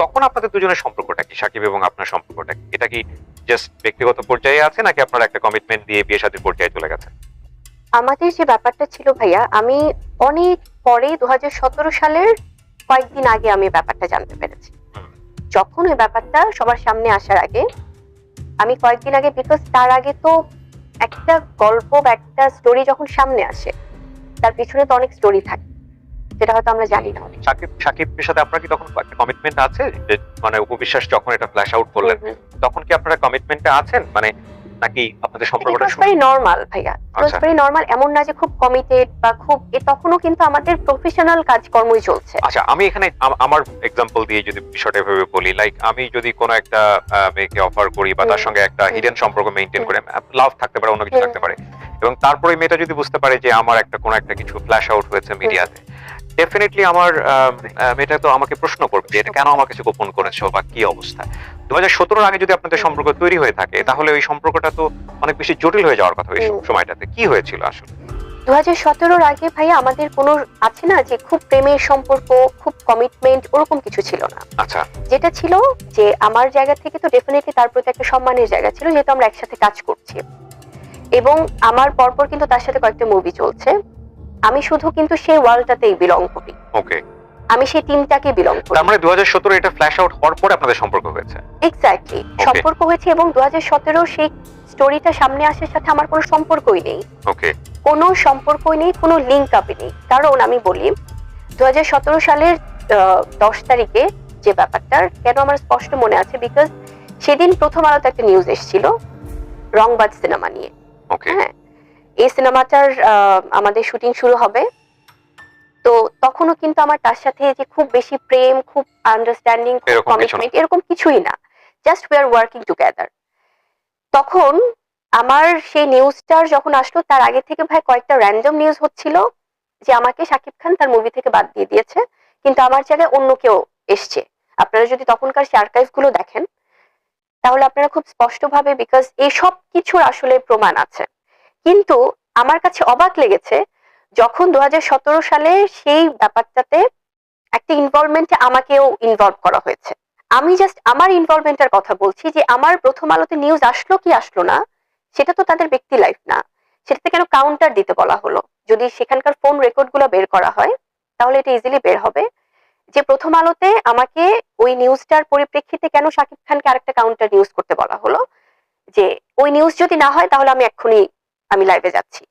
তখন আপনাদের দুজনের সম্পর্কটা কি সাকিব এবং আপনার সম্পর্কটা কি? এটা কি জাস্ট ব্যক্তিগত পর্যায়ে আছে নাকি আপনারা একটা কমিটমেন্ট দিয়ে বিয়ে শাদীর পর্যায়ে চলে গেছে আমাদের যে ব্যাপারটা ছিল ভাইয়া আমি অনেক পরে দু সালের কয়েকদিন আগে আমি ব্যাপারটা জানতে পেরেছি। যখন ওই ব্যাপারটা সবার সামনে আসার আগে আমি কয়েকদিন আগে বিকজ তার আগে তো একটা গল্প বা একটা স্টোরি যখন সামনে আসে তার পিছনে তো অনেক স্টোরি থাকে। যেটা হয়তো আমরা জানি না সাকিব সাকিবের সাথে আপনার কি তখন একটা কমিটমেন্ট আছে? মানে উপবিশ্বাস যখন এটা ফ্ল্যাশ আউট করলেন তখন কি আপনারা কমিটমেন্টে আছেন? মানে নাকি আপনাদের সম্পর্কটা ভেরি নর্মাল ভাইয়া। ইট আচ্ছা। ভেরি নর্মাল এমন না যে খুব কমিটেড বা খুব এ তখনও কিন্তু আমাদের প্রফেশনাল কাজকর্মই চলছে। আচ্ছা আমি এখানে আমার এক্সাম্পল দিয়ে যদি বিষয়টা এভাবে বলি লাইক আমি যদি কোনো একটা মেয়েকে অফার করি বা তার সঙ্গে একটা হিডেন সম্পর্ক হুম। করে লাভ থাকতে পারে অন্য কিছু থাকতে পারে। এবং তারপরে মেয়েটা যদি বুঝতে পারে যে আমার একটা কোনো একটা কিছু ফ্ল্যাশ আউট হয়েছে মিডিয়াতে ডেফিনেটলি আমার আহ, তো আমাকে প্রশ্ন করবে যে এটা কেন আমার কাছে গোপন করেছ বা কি অবস্থা? দু হাজার সতেরোর আগে যদি আপনাদের সম্পর্ক তৈরি হয়ে থাকে তাহলে ওই সম্পর্কটা তো অনেক বেশি জটিল হয়ে যাওয়ার কথা ওই সময়টাতে। কি হয়েছিল আসলে? দু হাজার সতেরোর আগে ভাইয়া আমাদের কোনো আছে না যে খুব প্রেমের সম্পর্ক খুব কমিটমেন্ট ওরকম কিছু ছিল না। আচ্ছা। যেটা ছিল যে আমার জায়গা থেকে তো ডেফিনেটলি তার প্রতি একটা সম্মানের জায়গা ছিল যেহেতু আমরা একসাথে কাজ করছি। এবং আমার পরপর কিন্তু তার সাথে কয়েকটা মুভি চলছে। আমি শুধু কিন্তু সেই ওয়ার্ল্ডটাতেই বিলং করি। ওকে আমি সেই টিমটাকে বিলং করি। তার মানে দু হাজার সতেরো এটা ফ্ল্যাশ আউট হওয়ার পরে আপনাদের সম্পর্ক হয়েছে? এক্স্যাক্টলি সম্পর্ক হয়েছে এবং দু হাজার সতেরো সেই স্টোরিটা সামনে আসার সাথে আমার কোনো সম্পর্কই নেই। ওকে কোনো সম্পর্কই নেই কোনো লিঙ্ক আপই নেই। কারণ আমি বলি দু হাজার সতেরো সালের আহ, দশ তারিখে যে ব্যাপারটার কেন আমার স্পষ্ট মনে আছে? বিকজ সেদিন প্রথম আলোতে একটা নিউজ এসেছিল রংবাজ সিনেমা নিয়ে। ওকে হ্যাঁ এই সিনেমাটার আমাদের শুটিং শুরু হবে। তো তখনও কিন্তু আমার তার সাথে যে খুব বেশি প্রেম খুব আন্ডারস্ট্যান্ডিং কমিটমেন্ট এরকম কিছুই না। Just we are working together তখন আমার সেই নিউজটার যখন আসলো তার আগে থেকে ভাই কয়েকটা র্যান্ডম নিউজ হচ্ছিল যে আমাকে শাকিব খান তার মুভি থেকে বাদ দিয়ে দিয়েছে। কিন্তু আমার জায়গায় অন্য কেউ এসছে। আপনারা যদি তখনকার সেই আর্কাইভগুলো দেখেন তাহলে আপনারা খুব স্পষ্টভাবে বিকজ এইসব কিছুর আসলে প্রমাণ আছে। কিন্তু আমার কাছে অবাক লেগেছে যখন দু হাজার সতেরো সালে সেই ব্যাপারটাতে একটা ইনভলভমেন্টে আমাকেও ইনভলভ করা হয়েছে। আমি জাস্ট আমার ইনভলভমেন্টের কথা বলছি যে আমার প্রথম আলোতে নিউজ আসলো কি আসলো না, সেটা তো তাদের ব্যক্তি লাইফ না। সেটাতে কেন কাউন্টার দিতে বলা হলো? যদি সেখানকার ফোন রেকর্ডগুলো বের করা হয়, তাহলে এটা ইজিলি বের হবে। যে প্রথম আলোতে আমাকে ওই নিউজটার পরিপ্রেক্ষিতে কেন শাকিব খানকে আরেকটা কাউন্টার নিউজ করতে বলা হলো, যে ওই নিউজ যদি না হয়, তাহলে আমি এক্ষুনি আমি লাইভে যাচ্ছি।